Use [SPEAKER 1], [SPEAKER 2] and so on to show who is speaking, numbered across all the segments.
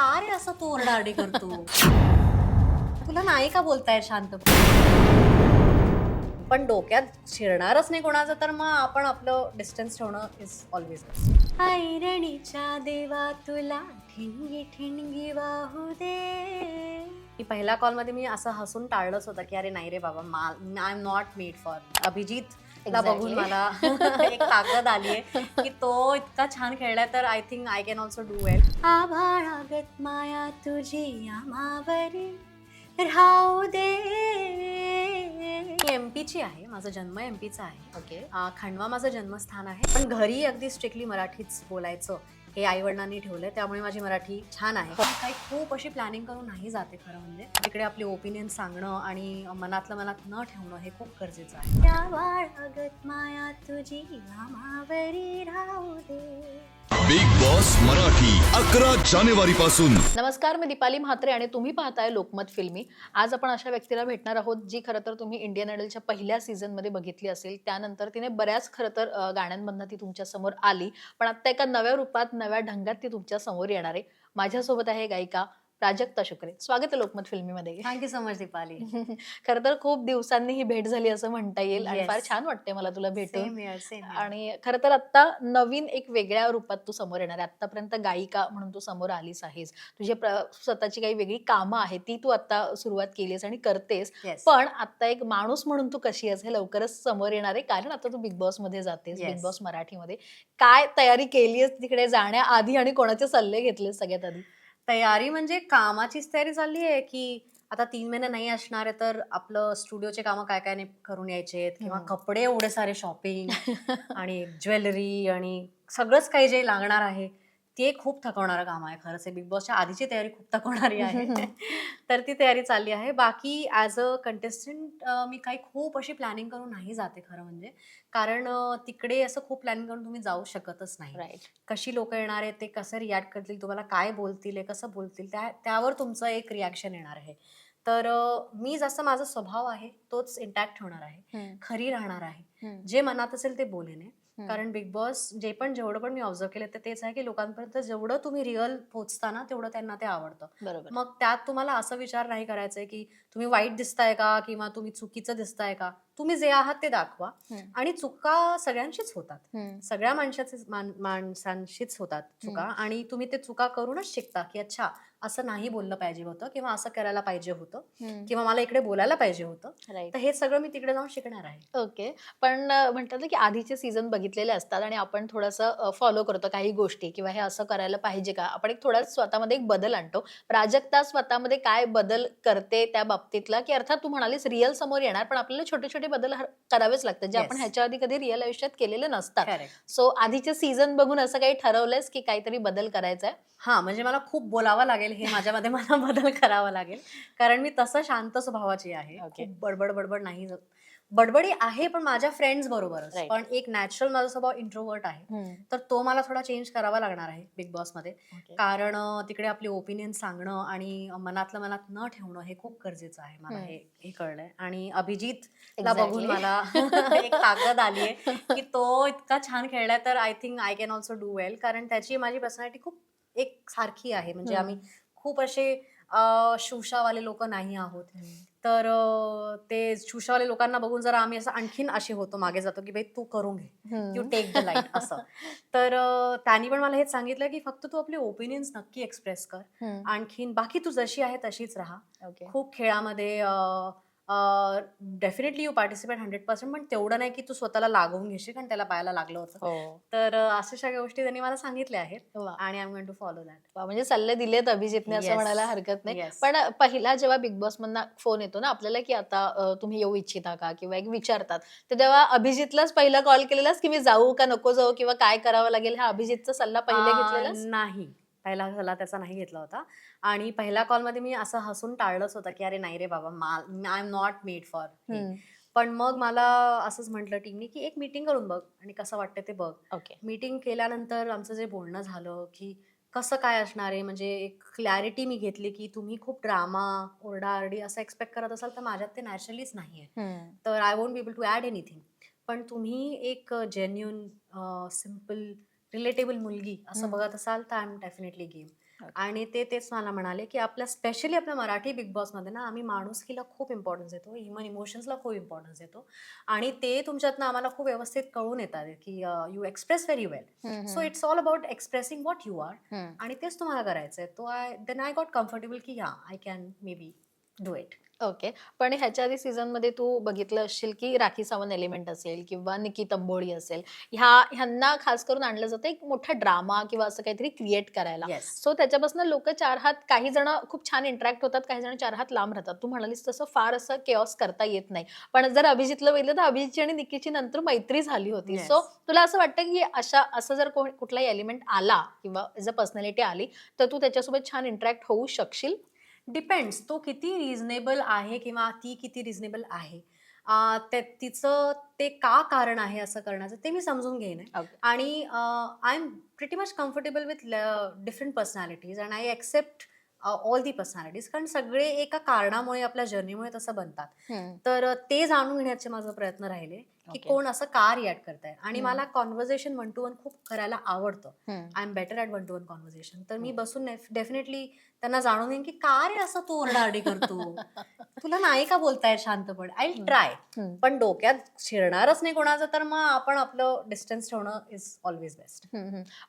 [SPEAKER 1] का रे असं तू ओरडाआरडी करतो? तुला नाही का बोलताय शांत? पण डोक्यात शिरणारच नाही कोणाचं तर मग आपण आपलं डिस्टन्स ठेवणं इज ऑलवेज ऐरणीच्या देवा तुला ठिणगी ठिणगी वाहू दे. की पहिल्या कॉलमध्ये मी असं हसून टाळलंच होतं की अरे नाही रे बाबा I am not made for Abhijit ला. बघून मला एक ताकद आली आहे की तो इतका छान खेळलाय तर I think I can also do well आभाळागत माया तुझी आमावरी राहू दे. एमपीची आहे माझा जन्म एमपीचा आहे.
[SPEAKER 2] ओके
[SPEAKER 1] खंडवा माझं जन्मस्थान आहे. पण घरी अगदी स्ट्रिक्टली मराठीच बोलायचं हे आई वडिलांनी आहे त्यामुळे माझी मराठी छान आहे. काही खूप अशी प्लॅनिंग करून नाही जाते खरं म्हणजे. तिकडे आपली ओपिनियन सांगणं आणि मनातलं मनात न ठेवणं हे खूप गरजेचं आहे. त्या बाळगत माया तुझी आमावरी राहू दे.
[SPEAKER 3] बिग बॉस मराठी अकरा जानेवारी पासून
[SPEAKER 2] नमस्कार मी दीपाली म्हात्रे आणि तुम्ही पाहताय लोकमत फिल्मी. आज आपण अशा व्यक्तीला भेटणार आहोत जी खरं तर तुम्ही इंडियन आयडलच्या पहिल्या सीझनमध्ये बघितली असेल. त्यानंतर तिने बऱ्याच खरं तर गाण्यांमधनं ती तुमच्यासमोर आली. पण आता एका नव्या रूपात नव्या ढंगात ती तुमच्यासमोर येणार आहे. माझ्यासोबत आहे गायिका प्राजक्ता शुक्रे. स्वागत आहे Lokmat फिल्मीमध्ये.
[SPEAKER 1] Thank you so much Deepali.
[SPEAKER 2] खरं तर खूप दिवसांनी ही भेट झाली असं म्हणता येईल आणि. फार छान वाटते मला तुला भेटून. आणि खरं तर आता नवीन एक वेगळ्या रूपात तू समोर येणार आहे. आतापर्यंत गायिका म्हणून तू समोर आलीस आहेस. तुझी स्वतःची काही वेगळी कामं आहेत ती तू आता सुरुवात केलीस आणि करतेस. पण आता एक माणूस म्हणून तू कशी आहेस हे लवकरच समोर येणार आहे. कारण आता तू बिग बॉसमध्ये जातेस. बिग बॉस मराठीमध्ये. काय तयारी केलीस तिकडे जाण्याआधी आणि कोणाचे सल्ले घेतले सगळ्यात आधी?
[SPEAKER 1] तयारी म्हणजे कामाचीच तयारी चालली आहे की आता तीन महिने नाही असणार आहे तर आपलं स्टुडिओचे कामं काय काय नाही करून यायचे किंवा
[SPEAKER 2] हम्म.
[SPEAKER 1] कपडे एवढे सारे शॉपिंग आणि ज्वेलरी आणि सगळंच काही जे लागणार आहे ते खूप थकवणारं काम आहे खरंच बिग बॉसच्या आधीची तयारी खूप थकवणारी आहे. तर ती तयारी चालली आहे. बाकी ॲज अ कंटेस्टंट मी काही खूप अशी प्लॅनिंग करून नाही जाते खरं म्हणजे. कारण तिकडे असं खूप प्लॅनिंग करून तुम्ही जाऊ शकतच नाही. कशी लोक येणार आहेत ते कसं रिॲक्ट करतील तुम्हाला काय बोलतील कसं बोलतील त्या त्यावर तुमचं एक रिॲक्शन येणार आहे. तर मी जसं माझा स्वभाव आहे तोच इंटॅक्ट ठेवणार आहे. खरी राहणार आहे. जे मनात असेल ते बोलेन. कारण बिग बॉस जे पण जेवढं पण मी ऑब्झर्व केलं तेच आहे की लोकांपर्यंत जेवढं तुम्ही रिअल पोहोचता ना तेवढं त्यांना ते आवडतं.
[SPEAKER 2] बरोबर.
[SPEAKER 1] मग त्यात तुम्हाला असं विचार नाही करायचंय की तुम्ही वाईट दिसताय का किंवा तुम्ही चुकीचं दिसताय का? तुम्ही जे आहात ते दाखवा. आणि चुका सगळ्यांशीच होतात. सगळ्या माणसाचे माणसांशीच होतात चुका आणि तुम्ही ते चुका करूनच शिकता की अच्छा असं नाही बोललं पाहिजे होतं किंवा असं करायला पाहिजे होतं. किंवा मला इकडे बोलायला पाहिजे होतं तर हे सगळं मी तिकडे जाऊन शिकणार आहे.
[SPEAKER 2] ओके पण म्हणतात की आधीचे सीझन बघितलेले असतात आणि आपण थोडंसं फॉलो करतो काही गोष्टी किंवा हे असं करायला पाहिजे का? आपण एक थोडा स्वतःमध्ये एक बदल आणतो. प्राजक्ता स्वतःमध्ये काय बदल करते त्या बाबतीतला? की अर्थात तू म्हणालीस रिअल समोर येणार पण आपल्याला छोटे छोटे बदल करावेच लागतात जे आपण. ह्याच्या आधी कधी रिअल आयुष्यात केलेले नसतात. सो आधीचे सीझन बघून असं काही ठरवलंयस की काहीतरी बदल करायचा आहे
[SPEAKER 1] हा म्हणजे मला खूप बोलावं लागेल हे माझ्यामध्ये मला बदल करावा लागेल. कारण मी तसं शांत स्वभावाची आहे. खूप बडबड बडबड नाही बडबडी आहे पण माझ्या फ्रेंड्स बरोबरच. पण एक नॅचरल माझा स्वभाव इंट्रोवर्ट आहे. तर तो मला थोडा चेंज करावा लागणार आहे बिग बॉसमध्ये. कारण तिकडे आपली ओपिनियन सांगणं आणि मनातलं मनात न ठेवणं हे खूप गरजेचं आहे मला. हे हे कळलंय. आणि अभिजित ला. बघून मला एक ताकद आली आहे की तो इतका छान खेळलाय तर I think I can also do well कारण त्याची माझी पर्सनॅलिटी खूप एक सारखी आहे. म्हणजे. आम्ही खूप असे अं, शुशावाले लोक नाही आहोत. तर ते शुशावाले लोकांना बघून जरा आम्ही असं आणखीन असे होतो मागे जातो की भाई तू करून घे. यू टेक द लाइट असं. तर त्यांनी पण मला हेच सांगितलं की फक्त तू आपले ओपिनियन्स नक्की एक्सप्रेस कर. आणखीन बाकी तू जशी आहे तशीच राहा.
[SPEAKER 2] ओके
[SPEAKER 1] खूप खेळामध्ये definitely you participate hundred percent पण तेवढं नाही की तू स्वतःला लागवून घेशील कारण त्याला पाहायला लागलं होतं.
[SPEAKER 2] हो.
[SPEAKER 1] तर अशा सगळ्या गोष्टी त्यांनी मला सांगितल्या आहेत. आणि I am going to follow that
[SPEAKER 2] म्हणजे सल्ले दिलेत अभिजितने असं. म्हणायला हरकत नाही. पण पहिला जेव्हा बिग बॉस मधनं फोन येतो ना आपल्याला की आता तुम्ही येऊ इच्छिता का किंवा एक विचारतात. तर तेव्हा अभिजितलाच पहिला कॉल केलेलास की मी जाऊ का नको जाऊ किंवा काय करावं लागेल हा अभिजितचा सल्ला पहिले घेतलेलास?
[SPEAKER 1] नाही. पहिला सल्ला त्याचा नाही घेतला होता. आणि पहिल्या कॉलमध्ये मी असं हसून टाळलंच होतं की अरे नाही रे बाबा I am not made for. पण मग मला असंच म्हटलं टीमनी की एक मीटिंग करून बघ आणि कसं वाटतं ते बघ.
[SPEAKER 2] ओके
[SPEAKER 1] मीटिंग केल्यानंतर आमचं जे बोलणं झालं की कसं काय असणार आहे म्हणजे एक क्लॅरिटी मी घेतली की तुम्ही खूप ड्रामा ओरडाआरडी असं एक्सपेक्ट करत असाल तर माझ्यात ते नॅचरलीच नाही आहे. तर I won't be able to add anything पण तुम्ही एक जेन्युन सिंपल रिलेटेबल मुलगी. असं. बघत असाल तर आय एम डेफिनेटली गेम आणि ते तेच मला म्हणाले की आपल्या स्पेशली आपल्या मराठी बिग बॉसमध्ये ना आम्ही माणुसकीला खूप इम्पॉर्टन्स देतो. ह्युमन इमोशन्सला खूप इम्पॉर्टन्स देतो. आणि ते तुमच्यातनं आम्हाला खूप व्यवस्थित कळून येतात की you express very well so it's all about expressing what you are आणि तेच तुम्हाला करायचं आहे तो I then I got comfortable की हा I can maybe do it
[SPEAKER 2] okay. पण ह्याच्या आधी सीझनमध्ये तू बघितलं असशील की राखी सावंत एलिमेंट असेल किंवा निकी तंबोळी असेल ह्या ह्यांना खास करून आणलं जातं एक मोठा ड्रामा किंवा असं काहीतरी क्रिएट करायला. सो त्याच्यापासून लोक चार हात काही जण खूप छान इंटरॅक्ट होतात काही जण चार हात लांब राहतात. तू म्हणालीस तसं फार असं केऑस करता येत नाही. पण जर अभिजितलं बघितलं तर अभिजितची आणि निकीची नंतर मैत्री झाली होती. सो तुला असं वाटतं की अशा असं जर कोण कुठलाही एलिमेंट आला किंवा एज अ पर्सनॅलिटी आली तर तू त्याच्यासोबत छान इंटरॅक्ट होऊ शकशील?
[SPEAKER 1] डिपेंड्स तो किती रिझनेबल आहे किंवा ती किती रिझनेबल आहे ते तिचं ते का कारण आहे असं करण्याचं ते मी समजून घेईन
[SPEAKER 2] Okay.
[SPEAKER 1] आणि I am pretty much comfortable with different personalities and I accept all the personalities कारण सगळे एका कारणामुळे आपल्या जर्नीमुळे तसं बनतात तर ते जाणून घेण्याचे माझा प्रयत्न राहिले की
[SPEAKER 2] Okay.
[SPEAKER 1] कोण असं का रिॲक्ट करताय आणि. मला कॉन्व्हर्सेशन वन टू वन खूप करायला आवडतं. I am better at one to one conversation तर मी. बसून डेफिनेटली त्यांना जाणून घेईन की का रे असं तू ओरडाआरडी करतो? तुला नाही का बोलताय शांतपणे? आय. ट्राय. पण डोक्यात शिरणारच नाही कोणाचं तर मग आपण आपलं डिस्टन्स ठेवणं इज ऑलवेज बेस्ट.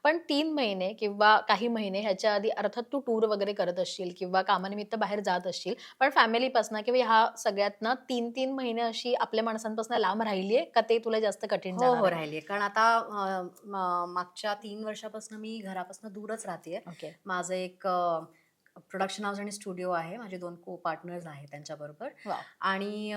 [SPEAKER 2] पण तीन महिने किंवा काही महिने ह्याच्या आधी अर्थात तू टूर वगैरे करत असशील किंवा कामानिमित्त बाहेर जात असशील पण फॅमिलीपासून किंवा ह्या सगळ्यातनं तीन तीन महिने अशी आपल्या माणसांपासून लांब राहिलीये का ते तुला जास्त कठीण
[SPEAKER 1] हो हो राहिली कारण आता मागच्या तीन वर्षापासून मी घरापासून दूरच राहते माझं एक प्रोडक्शन हाऊस आणि स्टुडिओ आहे माझे दोन को पार्टनर्स आहेत त्यांच्याबरोबर. आणि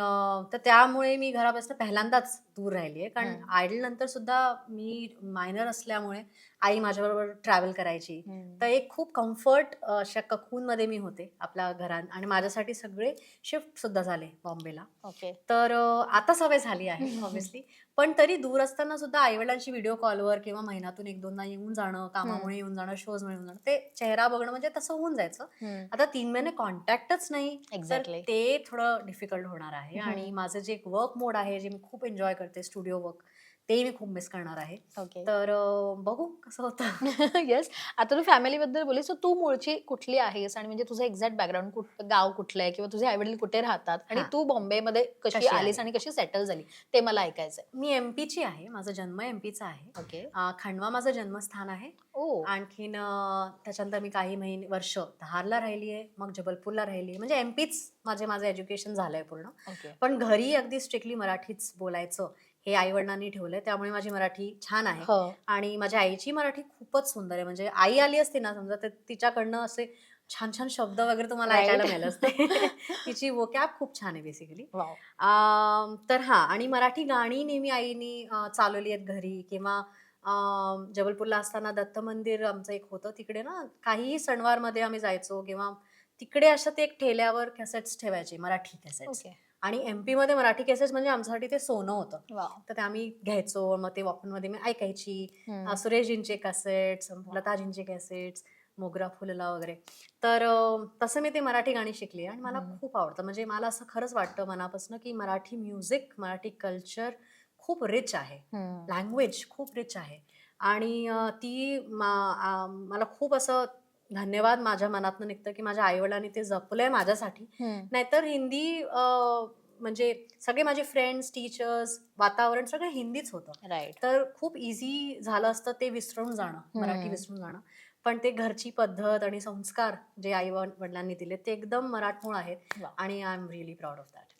[SPEAKER 1] तर त्यामुळे मी घरापासून पहिल्यांदाच दूर राहिली आहे कारण. आयडल नंतर सुद्धा मी मायनर असल्यामुळे आई माझ्याबरोबर ट्रॅव्हल करायची. तर एक खूप कम्फर्ट अशा ककूनमध्ये मी होते आपल्या घरात आणि माझ्यासाठी सगळे शिफ्ट सुद्धा झाले बॉम्बेला.
[SPEAKER 2] ओके
[SPEAKER 1] तर आता सवय झाली आहे ऑब्व्हियसली पण तरी दूर असताना सुद्धा आईवडिलांची व्हिडिओ कॉलवर किंवा महिन्यातून एक दोनदा येऊन जाणं कामामुळे येऊन जाणं शोजमुळे येऊन जाणं ते चेहरा बघणं म्हणजे तसं होऊन जायचं. आता तीन महिने कॉन्टॅक्टच नाही
[SPEAKER 2] Exactly.
[SPEAKER 1] ते थोडं डिफिकल्ट होणार आहे. आणि माझं जे एक वर्क मोड आहे जे मी खूप एन्जॉय करते स्टुडिओ वर्क ते मी खूप मिस करणार आहे.
[SPEAKER 2] ओके
[SPEAKER 1] तर बघू कसं होतं.
[SPEAKER 2] येस आता तू फॅमिली बद्दल बोलीस तू मूळची कुठली आहेस? आणि म्हणजे तुझं एक्झॅक्ट बॅकग्राऊंड कुठ गाव कुठलं आहे? किंवा तुझे आईवडील कुठे राहतात? आणि. तू बॉम्बेमध्ये कशी
[SPEAKER 1] कशी
[SPEAKER 2] आलीस? आणि कशी सेटल झाली? ते मला ऐकायचंय.
[SPEAKER 1] मी एमपीची आहे. माझा जन्म एमपीचा आहे.
[SPEAKER 2] ओके
[SPEAKER 1] खंडवा माझं जन्मस्थान आहे.
[SPEAKER 2] ओ.
[SPEAKER 1] आणखीन त्याच्यानंतर मी काही महिने वर्ष धारला राहिली आहे. मग जबलपूरला राहिली आहे. म्हणजे एमपीच माझे माझं एज्युकेशन झालंय पूर्ण. पण घरी अगदी स्ट्रिक्टली मराठीच बोलायचं. हे आई वडिलांनी ठेवलंय त्यामुळे माझी मराठी छान आहे.
[SPEAKER 2] हो.
[SPEAKER 1] आणि माझ्या आईची मराठी खूपच सुंदर आहे. म्हणजे आई आली असती ना समजा तर तिच्याकडनं असे छान छान शब्द वगैरे तुम्हाला
[SPEAKER 2] Right.
[SPEAKER 1] ऐकायला मिळाले असते. तिची वोकॅब खूप छान आहे बेसिकली
[SPEAKER 2] वाव.
[SPEAKER 1] तर हा आणि मराठी गाणी नेहमी आईनी अ, चालवली आहेत घरी किंवा अम, जबलपूरला असताना दत्त मंदिर आमचं एक होतं. तिकडे ना काहीही सणवारमध्ये आम्ही जायचो किंवा तिकडे असं ते एक ठेल्यावर कॅसेट्स ठेवायचे मराठी कॅसेट्स
[SPEAKER 2] ओके.
[SPEAKER 1] आणि एमपी मध्ये मराठी कॅसेट्स म्हणजे आमच्यासाठी ते सोनं होतं. तर ते आम्ही घ्यायचो मग ते मध्ये मी ऐकायची. सुरेशजींचे कॅसेट्स लताजींचे कॅसेट्स मोगरा फुलला वगैरे. तर तसं मी ते मराठी गाणी शिकली आणि मला. खूप आवडतं. म्हणजे मला असं खरंच वाटतं मनापासून की मराठी म्युझिक मराठी कल्चर खूप रिच आहे. लँग्वेज खूप रिच आहे. आणि ती मला खूप असं धन्यवाद माझ्या मनातनं निघतं की माझ्या आईवडिलांनी ते जपलंय माझ्यासाठी. नाहीतर हिंदी म्हणजे सगळे माझे फ्रेंड्स टीचर्स वातावरण सगळं हिंदीच होतं.
[SPEAKER 2] राईट
[SPEAKER 1] तर खूप इझी झालं असतं ते विसरून जाणं मराठी. विसरून जाणं. पण ते घरची पद्धत आणि संस्कार जे आई वडिलांनी दिले ते एकदम मराठमोळ आहेत. आणि I am really proud of that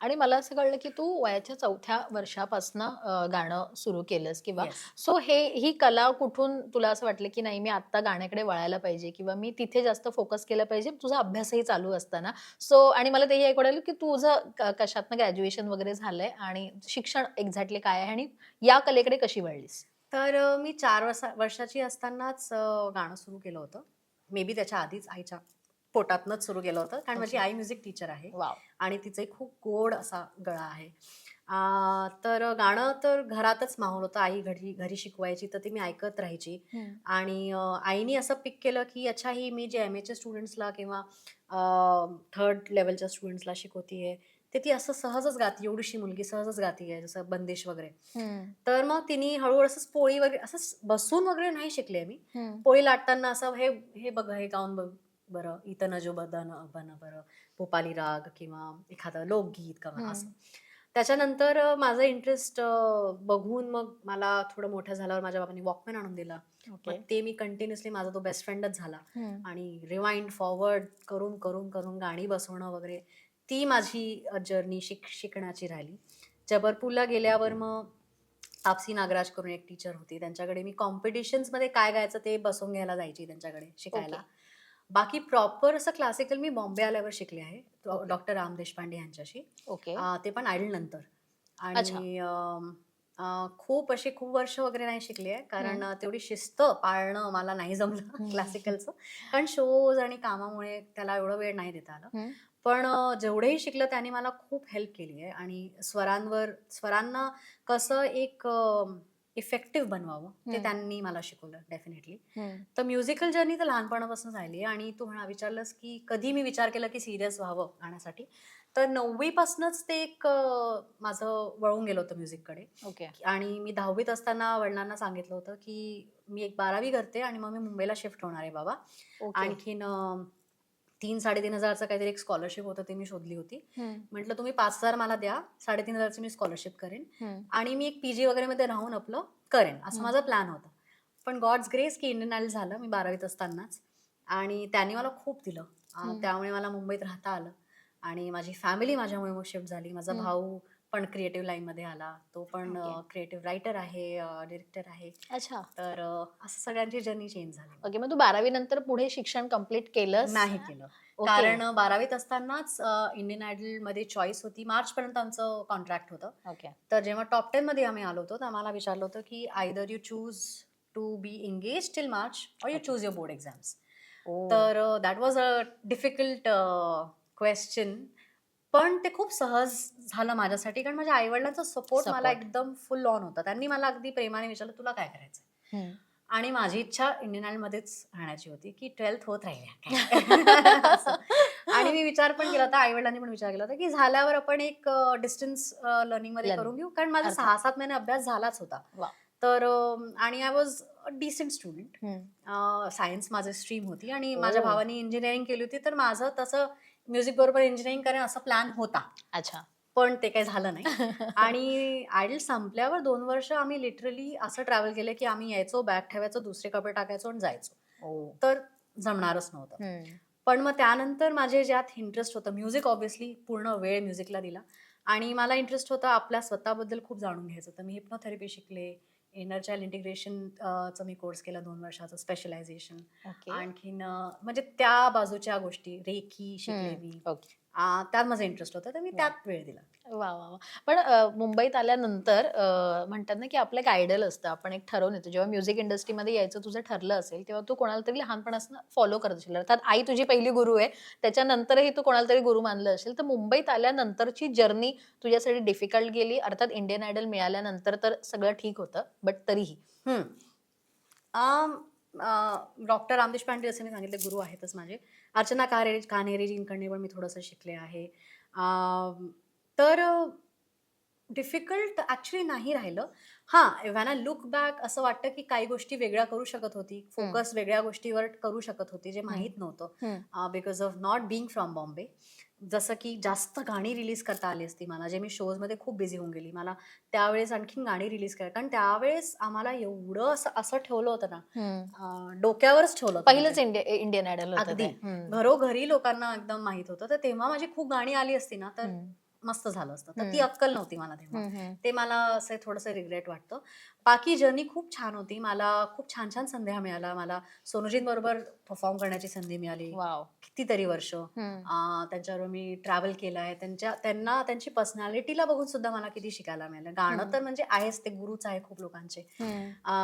[SPEAKER 2] आणि मला असं कळलं की तू वयाच्या चौथ्या वर्षापासून गाणं सुरू केलंस किंवा सो हे ही कला कुठून तुला असं वाटलं की नाही मी आता गाण्याकडे वळायला पाहिजे किंवा मी तिथे जास्त फोकस केलं पाहिजे तुझा अभ्यासही चालू असताना. सो आणि मला तेही ऐकू आलं की तुझं क- कशातनं ग्रॅज्युएशन वगैरे झालंय आणि शिक्षण एक्झॅक्टली काय आहे आणि या कलेकडे कशी वळलीस?
[SPEAKER 1] तर अ, मी चार वर्षा वर्षाची असतानाच अ, गाणं सुरू केलं होतं. मे बी त्याच्या आधीच आईच्या पोटातनंच सुरू केलं होतं. कारण माझी. आई म्युझिक टीचर आहे आणि तिचे खूप गोड असा गळा आहे. तर गाणं तर घरातच माहोल होता. आई घरी घरी शिकवायची तर ती मी ऐकत राहायची. आणि आईनी असं पिक केलं की अच्छा ही मी जे एम एच्या स्टुडंट्सला किंवा थर्ड लेवलच्या स्टुडंट्सला शिकवतीये ते ती असं सहजच गाती एवढीशी मुलगी सहजच गाती आहे जसं बंदिश वगैरे. तर मग तिने हळूहळू असंच पोळी वगैरे असं स- बसून वगैरे नाही शिकले मी. पोळी लाटताना असं हे हे बघ हे गाऊन बघ बरं इथं नजो बदन बन बरं भोपाली राग किंवा एखादं लोकगीत किंवा. असं. त्याच्यानंतर माझा इंटरेस्ट बघून मग मला थोडं मोठं झाल्यावर माझ्या बाबांनी वॉकमॅन आणून दिला. मग ते मी कंटिन्युअसली माझा तो बेस्ट फ्रेंडच झाला. आणि रिवाइंड फॉरवर्ड करून करून करून गाणी बसवणं वगैरे ती माझी जर्नी शिक शिकण्याची राहिली. जबलपूरला गेल्यावर मग तापसी नागराज करून एक टीचर होती. त्यांच्याकडे मी कॉम्पिटिशन्समध्ये काय गायचं ते बसवून घ्यायला जायची त्यांच्याकडे शिकायला. बाकी प्रॉपर असं क्लासिकल मी बॉम्बे आल्यावर शिकले आहे डॉक्टर राम देशपांडे यांच्याशी.
[SPEAKER 2] ओके.
[SPEAKER 1] ते पण आयडल नंतर. आणि खूप अशी खूप वर्ष वगैरे नाही शिकली आहे कारण तेवढी शिस्त पाळणं मला नाही जमलं. क्लासिकलचं. कारण शोज आणि कामामुळे त्याला एवढं वेळ नाही देता आलं. पण जेवढंही शिकलं त्यांनी मला खूप हेल्प केली आहे. आणि स्वरांवर स्वरांना कसं एक इफेक्टिव्ह बनवावं. ते. त्यांनी मला शिकवलं डेफिनेटली तर म्युझिकल जर्नी तर लहानपणापासून झाली आणि तू म्हणा विचारलंस की कधी मी विचार केला की सिरियस व्हावं गाण्यासाठी तर नववीपासूनच ते एक माझं वळून गेलं होतं म्युझिककडे
[SPEAKER 2] ओके.
[SPEAKER 1] आणि मी दहावीत असताना वडिलांना सांगितलं होतं की मी एक बारावी करते आणि मग मी मुंबईला शिफ्ट होणार आहे बाबा.
[SPEAKER 2] ओके.
[SPEAKER 1] आणखीन तीन साडेतीन हजारचं काहीतरी एक स्कॉलरशिप होतं ते मी शोधली होती. म्हटलं तुम्ही पाच हजार मला द्या साडेतीन हजारची मी स्कॉलरशिप करेन आणि मी एक पी जी वगैरे मध्ये राहून आपलं करेन. असं. माझा प्लॅन होता. पण गॉड्स ग्रेस की इंडियन आयडल झालं मी बारावीत असतानाच. आणि त्यांनी मला खूप दिलं. त्यामुळे मला मुंबईत राहता आलं. आणि माझी फॅमिली माझ्यामुळे मग शिफ्ट झाली. माझा. भाऊ पण क्रिएटिव्ह लाईन मध्ये आला. तो पण. क्रिएटिव्ह रायटर आहे डिरेक्टर आहे.
[SPEAKER 2] अच्छा.
[SPEAKER 1] तर असं सगळ्यांची जर्नी चेंज झाली.
[SPEAKER 2] ओके मग तू बारावी नंतर पुढे शिक्षण कंप्लीट केलंस?
[SPEAKER 1] नाही केलं. कारण बारावीत असतानाच इंडियन आयडलमध्ये चॉईस होती. मार्च पर्यंत आमचं कॉन्ट्रॅक्ट होतं.
[SPEAKER 2] ओके.
[SPEAKER 1] तर जेव्हा टॉप टेन मध्ये आम्ही आलो होतो तर आम्हाला विचारलं होतं की either you choose to be engage till March और you choose your board exams. तर that was a difficult question पण ते खूप सहज झालं माझ्यासाठी कारण माझ्या आईवडिलांचा सपोर्ट मला. एकदम फुल ऑन होता त्यांनी मला अगदी प्रेमाने विचारलं तुला काय करायचं. आणि माझी इच्छा इंडियन आयडल मध्येच राहण्याची होती की ट्वेल्थ होत राहिल्या. आणि मी विचार पण केला होता आईवडिलांनी पण विचार केला होता की झाल्यावर आपण एक डिस्टन्स
[SPEAKER 2] लर्निंगमध्ये.
[SPEAKER 1] करून घेऊ कारण माझा. सहा सात महिने अभ्यास झालाच होता. तर आणि I was decent student. Science माझं स्ट्रीम होती आणि माझ्या. भावानी इंजिनिअरिंग केली होती तर माझं तसं म्युझिक बरोबर इंजिनिअरिंग करेन असा प्लॅन होता.
[SPEAKER 2] अच्छा.
[SPEAKER 1] पण ते काही झालं नाही. आणि आयडल संपल्यावर दोन वर्ष आम्ही लिटरली असं ट्रॅव्हल केलं की आम्ही यायचो बॅग ठेवायचो दुसरे कपडे टाकायचो आणि जायचो. तर जमणारच नव्हतं. पण मग त्यानंतर माझे ज्यात इंटरेस्ट होतं म्युझिक ऑब्व्हियसली पूर्ण वेळ म्युझिकला दिला. आणि मला इंटरेस्ट होता आपल्या स्वतःबद्दल खूप जाणून घ्यायचं तर मी हिप्नोथेरपी शिकले. इनर चाइल्ड इंटिग्रेशन चा मी कोर्स केला दोन वर्षाचं स्पेशलायझेशन आणखीन म्हणजे त्या बाजूच्या गोष्टी रेखी शिकले. मी त्यात माझा इंटरेस्ट होता तर मी. त्यात वेळ दिला.
[SPEAKER 2] वा वा वा. पण मुंबईत आल्यानंतर म्हणतात ना की आपलं एक आयडल असतं आपण एक ठरवून येतो. जेव्हा म्युझिक इंडस्ट्रीमध्ये यायचं तुझं ठरलं असेल तेव्हा तू कोणाला तरी लहानपणापासून फॉलो करत असेल. अर्थात आई तुझी पहिली गुरु आहे त्याच्यानंतरही तू कोणाला तरी गुरु मानलं असेल. तर मुंबईत आल्यानंतरची जर्नी तुझ्यासाठी डिफिकल्ट गेली. अर्थात इंडियन आयडल मिळाल्यानंतर तर सगळं ठीक होतं बट तरीही.
[SPEAKER 1] डॉक्टर रामदेश पांडे असं मी सांगितले गुरु आहेतच माझे. अर्चना कारे कान्हेरेजींकडे पण मी थोडंसं शिकले आहे. तर डिफिकल्ट ॲक्च्युली नाही राहिलं. हां व्हॅन आय लुक बॅक असं वाटतं की काही गोष्टी वेगळ्या करू शकत होती. फोकस वेगळ्या गोष्टीवर करू शकत होती जे माहीत नव्हतं. Because of not being from Bombay जसं की जास्त गाणी रिलीज करता आली असती मला जे मी शोजमध्ये खूप बिझी होऊन गेली. मला त्यावेळेस आणखीन गाणी रिलीज करा कारण त्यावेळेस आम्हाला एवढं असं असं ठेवलं होतं ना. अं, डोक्यावरच ठेवलं होतं
[SPEAKER 2] पहिलंच
[SPEAKER 1] म्हणजे.
[SPEAKER 2] इंडिया इंडियन आयडल होतं
[SPEAKER 1] अगदी.
[SPEAKER 2] ते.
[SPEAKER 1] घरोघरी लोकांना एकदम माहीत होतं. तर तेव्हा माझी खूप गाणी आली असती ना तर. मस्त झालं असतं. तर ती. अक्कल नव्हती मला तेव्हा. ते मला असं थोडंसं रिग्रेट वाटतं. बाकी जर्नी खूप छान होती. मला खूप छान छान संध्या मिळाल्या मला सोनूजींबरोबर परफॉर्म करण्याची संधी मिळाली. कितीतरी वर्ष. त्यांच्याबरोबर मी ट्रॅव्हल केलं आहे. त्यांच्या त्यांना त्यांची पर्सनॅलिटीला बघून सुद्धा मला किती शिकायला मिळालं. गाणं. तर म्हणजे आहेच. ते गुरुच आहे खूप लोकांचे.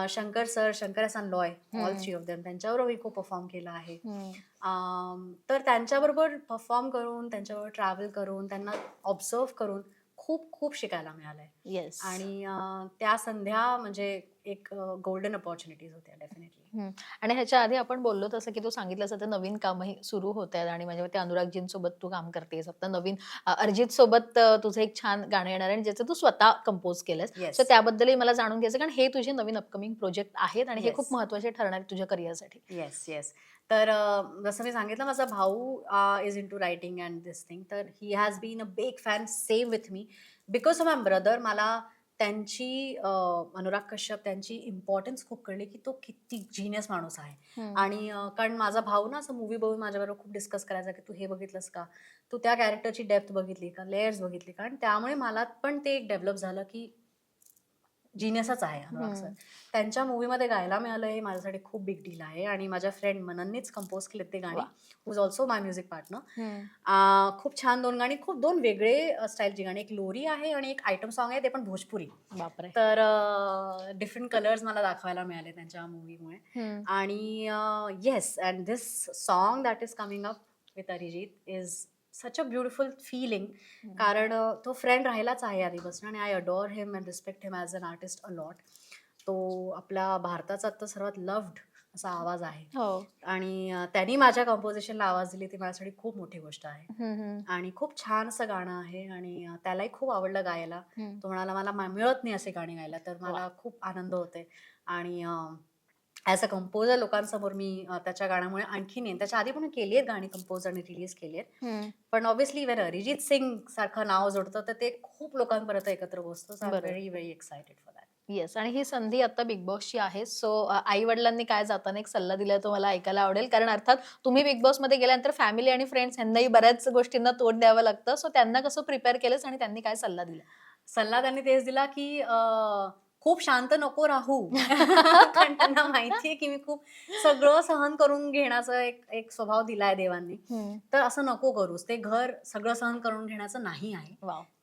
[SPEAKER 1] Shankar sir Shankar Ehsaan Loy all. Three of them त्यांच्याबरोबर मी खूप परफॉर्म केलं आहे. तर त्यांच्याबरोबर परफॉर्म करून त्यांच्याबरोबर ट्रॅव्हल करून त्यांना ऑब्झर्व करून खूप खूप शिकायला मिळालंय.
[SPEAKER 2] येस
[SPEAKER 1] आणि अं, त्या संध्या म्हणजे एक गोल्डन अपॉर्च्युनिटीज होत्या डेफिनेटली
[SPEAKER 2] हम्म. आणि ह्याच्या आधी आपण बोललो तसं की तू सांगितलं आता नवीन कामही सुरू होत आहेत आणि म्हणजे ते अनुरागजींसोबत तू काम करतेस. आता नवीन अ, अरिजित सोबत अ, तुझं एक छान गाणं येणार आहे आणि ज्याचं तू स्वतः कंपोज केलंस. सो त्याबद्दलही मला जाणून घ्यायचं कारण हे तुझे नवीन अपकमिंग प्रोजेक्ट आहेत आणि हे
[SPEAKER 1] Yes.
[SPEAKER 2] खूप महत्त्वाचे ठरणार तुझ्या करिअरसाठी
[SPEAKER 1] येस येस तर अ, जसं मी सांगितलं माझा भाऊ is into writing and this thing तर he has been a big fan same with me because of my brother मला त्यांची अ, अनुराग कश्यप त्यांची इम्पॉर्टन्स खूप कळली की तो किती जिनियस माणूस आहे. आणि अ, कारण माझा भाऊ ना असं मूवी बघून माझ्याबरोबर खूप डिस्कस करायचा की तू हे बघितलंस का? तू त्या कॅरेक्टरची डेप्थ बघितली का? लेयर्स बघितली. का आणि त्यामुळे मला पण ते एक डेव्हलप झालं की जिनियसच आहे अनुराग सर. त्यांच्या मूवीमध्ये गायला मिळालं हे माझ्यासाठी खूप बिग डील आहे आणि माझ्या फ्रेंड मनननीच कंपोज केलेत ते गाणी. Who's also my music partner. खूप छान दोन गाणी खूप दोन वेगळे स्टाईलची गाणी एक लोरी आहे आणि एक आयटम सॉन्ग आहे ते पण भोजपुरी
[SPEAKER 2] बापरे
[SPEAKER 1] तर डिफरंट कलर्स मला दाखवायला मिळाले त्यांच्या मूवीमुळे. आणि yes and this song that is coming up with Arijit is such a beautiful feeling कारण तो फ्रेंड राहिलाच आहे आधीपासून आणि I adore him and respect him as an artist a lot तो आपला भारताचा आता सर्वात लव्ड असा आवाज आहे.
[SPEAKER 2] हो.
[SPEAKER 1] आणि त्यांनी माझ्या कंपोजिशनला आवाज दिली ती माझ्यासाठी खूप मोठी गोष्ट आहे. आणि खूप छान असं गाणं आहे आणि त्यालाही खूप आवडलं गायला. तो म्हणाला मला मिळत नाही असे गाणी गायला तर मला खूप आनंद होते आणि ॲज अ कंपोजर लोकांसमोर मी त्याच्या गाण्यामुळे आणखीन येईन त्याच्या आधी पण केली आहेत गाणी कंपोज आणि रिलीज केली आहेत. पण ऑब्व्हियसली वेन अरिजित सिंग सारखं नाव जोडतं तर ते खूप लोकांपर्यंत एकत्र पोहोचतं.
[SPEAKER 2] बरोबर.
[SPEAKER 1] Very very excited for that
[SPEAKER 2] yes आणि ही संधी आता बिग बॉसची आहे. सो आई वडिलांनी काय जाताना एक सल्ला दिलाय तो मला ऐकायला आवडेल. कारण अर्थात तुम्ही बिग बॉसमध्ये गेल्यानंतर फॅमिली आणि फ्रेंड्स यांनाही बऱ्याच गोष्टींना तोंड द्यावं लागतं. सो त्यांना कसं प्रिपेअर केलंस आणि त्यांनी काय सल्ला दिला?
[SPEAKER 1] सल्ला त्यांनी तेच दिला की खूप शांत नको राहू. कारण त्यांना माहितीये की मी खूप सगळं सहन करून घेण्याचा एक एक स्वभाव दिलाय देवांनी. तर असं नको करूस. ते घर सगळं सहन करून घेण्याचं नाही आहे.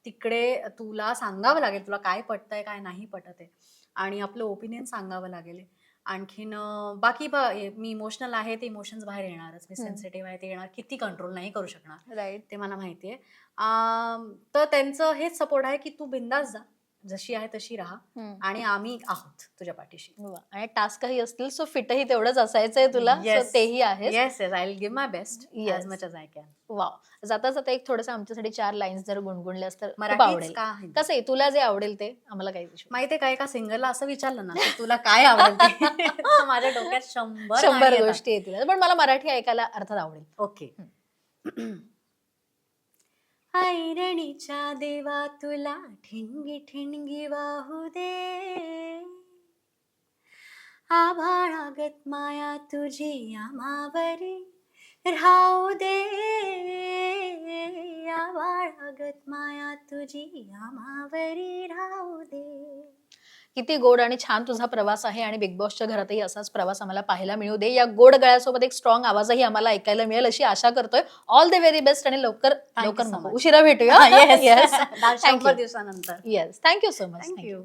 [SPEAKER 1] तिकडे तुला सांगावं लागेल तुला काय पटतंय काय नाही पटत आहे आणि आपलं ओपिनियन सांगावं लागेल. आणखीन बाकी ब- मी इमोशनल आहे ते इमोशन्स बाहेर येणारच. मी. सेन्सिटिव्ह आहे ते येणार. किती कंट्रोल नाही करू शकणार.
[SPEAKER 2] राईट
[SPEAKER 1] ते मला माहिती आहे आम, तर त्यांचं हेच सपोर्ट आहे की तू बिंदास जा. जशी आहे तशी राहा आणि आम्ही आहोत तुझ्या पाठीशी.
[SPEAKER 2] आणि टास्कही असतील सो फिटही तेवढंच असायचंय तुला. तेही आहे
[SPEAKER 1] yes yes I will give my best much as I can
[SPEAKER 2] wow जाता जाता एक थोडस आमच्यासाठी चार लाईन्स जर गुणगुणल्यास तर आवडेल.
[SPEAKER 1] का?
[SPEAKER 2] कसं आहे तुला जे आवडेल ते आम्हाला काही
[SPEAKER 1] माहितीये का एका सिंगरला असं विचारलं ना की तुला काय आवडेल माझ्या डोक्यात शंभर.
[SPEAKER 2] शंभर. गोष्टी येतील. पण मला मराठी ऐकायला अर्थात आवडेल.
[SPEAKER 1] ओके ऐरणीच्या देवा तुला ठिणगी ठिणगी वाहू दे. आभाळागत माया तुझी आमावरी राहू दे. आभाळागत माया तुझी आमावरी राहू दे.
[SPEAKER 2] किती गोड आणि छान तुझा प्रवास आहे आणि बिग बॉसच्या घरातही असाच प्रवास आम्हाला पाहायला मिळू दे. या गोड गळ्यासोबत एक स्ट्रॉंग आवाजही आम्हाला ऐकायला मिळेल अशी आशा करतोय. ऑल द व्हेरी बेस्ट आणि लवकर लवकर नको. उशिरा भेटूया.
[SPEAKER 1] येस. दिवसानंतर.
[SPEAKER 2] Yes thank you so much
[SPEAKER 1] thank you